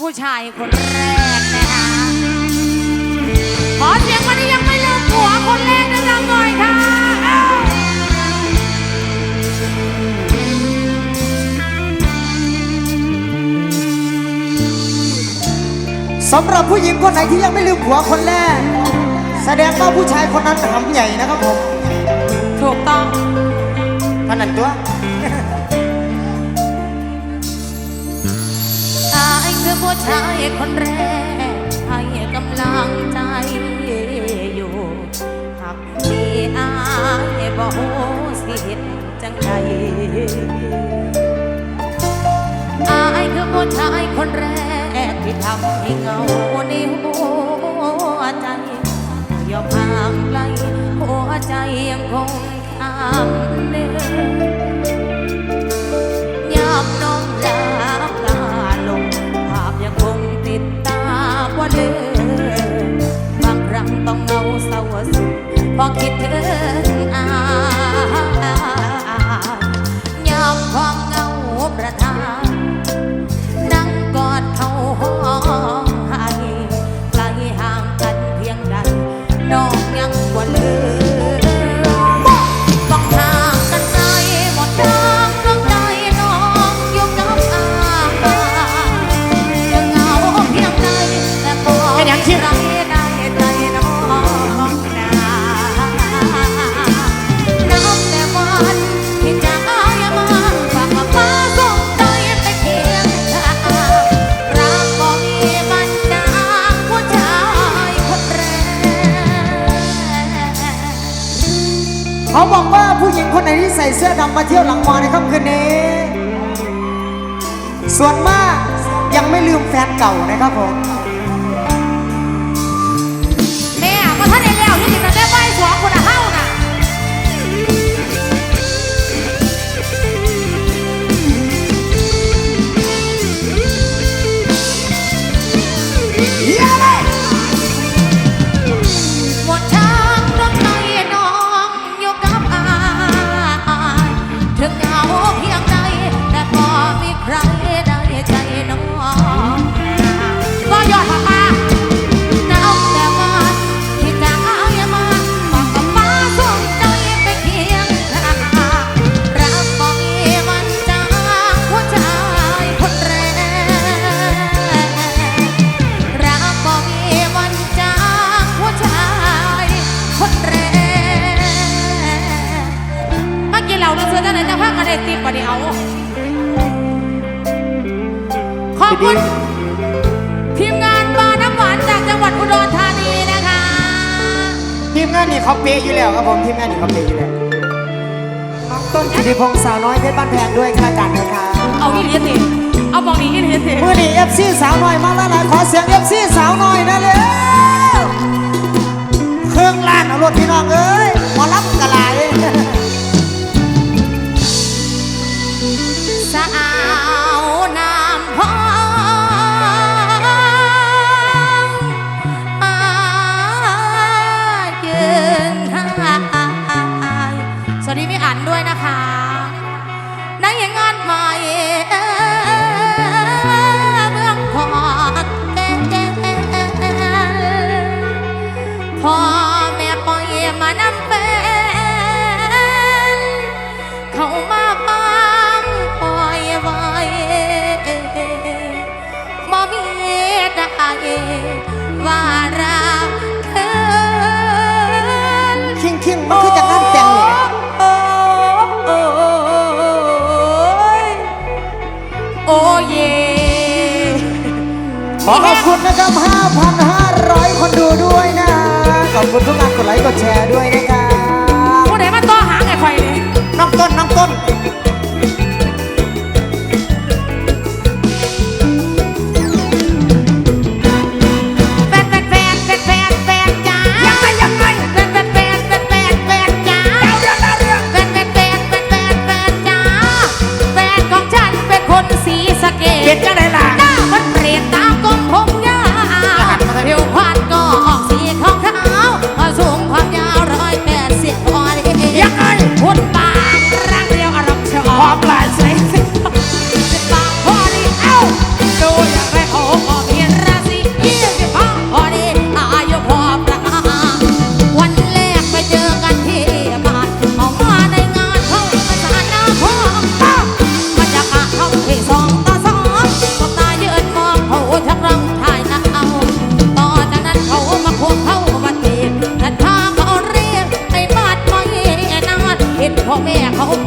ผู้ชายคนแรกนะคะขอเสียงวันนี้ยังไม่ลืมผัวคนแรกดังๆหน่อยค่ะเอ้าสำหรับผู้หญิงคนไหนที่ยังไม่ลืมผัวคนแรก แสดงว่าผู้ชายคนนั้นหำใหญ่นะครับผม ถูกต้องพนันตัว อผู้ชายคนแรกให้กำลังใจอยู่หากมีอายบอกสิเห็นจังใดอายคือผู้ชายคนแรกที่ทำให้เงาในหัวใจยอมห่างไกลหัวใจยังคงทำเดินย เงาเศร้าสุดพอคิดถึงอายยามความเงาประทับ ที่ใส่เสื้อดำมาเที่ยวหลังมอในค่ำคืนนี้ ส่วนมากยังไม่ลืมแฟนเก่านะครับผม แม่ก็ท่านได้แล้วที่ กันได้ติบปะเดียวขอบคุณ ทีมงานบาร์น้ำหวานจากจังหวัดอุดรธานีนะคะ ทีมงานนี่เขาเปย์อยู่แล้วครับผมทีมงานนี่เขาเปย์อยู่แล้วน้องต้นกิติพงษ์สาวน้อยเพชรบ้านแพงด้วยค่ะกันนะครับเอาอีเลียสิเอาบอกนี้อีเลียสิเมื่อนี้เอฟซีสาวน้อยมาแล้วหลายขอเสียงเอฟซีสาวน้อยนะเร็วเครื่องล้านเอารถพี่น้องเอ้ย อขอบคุณนะครับ 5,500 คนดูด้วยนะ ขอบคุณทุกการกดไลค์กดแชร์ด้วยนะครับ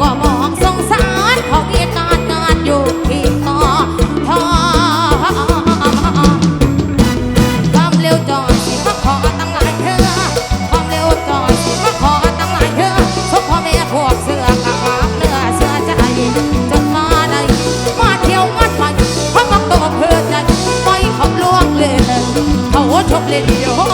ก็มองสงสารเขาเกีารงาอยู่ที่กออความเร็วจอดมาขอตังหลเธอความเร็วจอดมาขอตังไลเธอเขาขอแม่กเสือกับางเนื้อเสือใจจนมาได้มาเที่ยววัดมันเพราะมันตัวเพื่อใจไปขับลวงเลยเขาชกเลยเดียว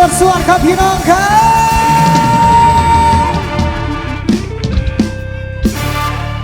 สวดสวดครับพี่น้องครับ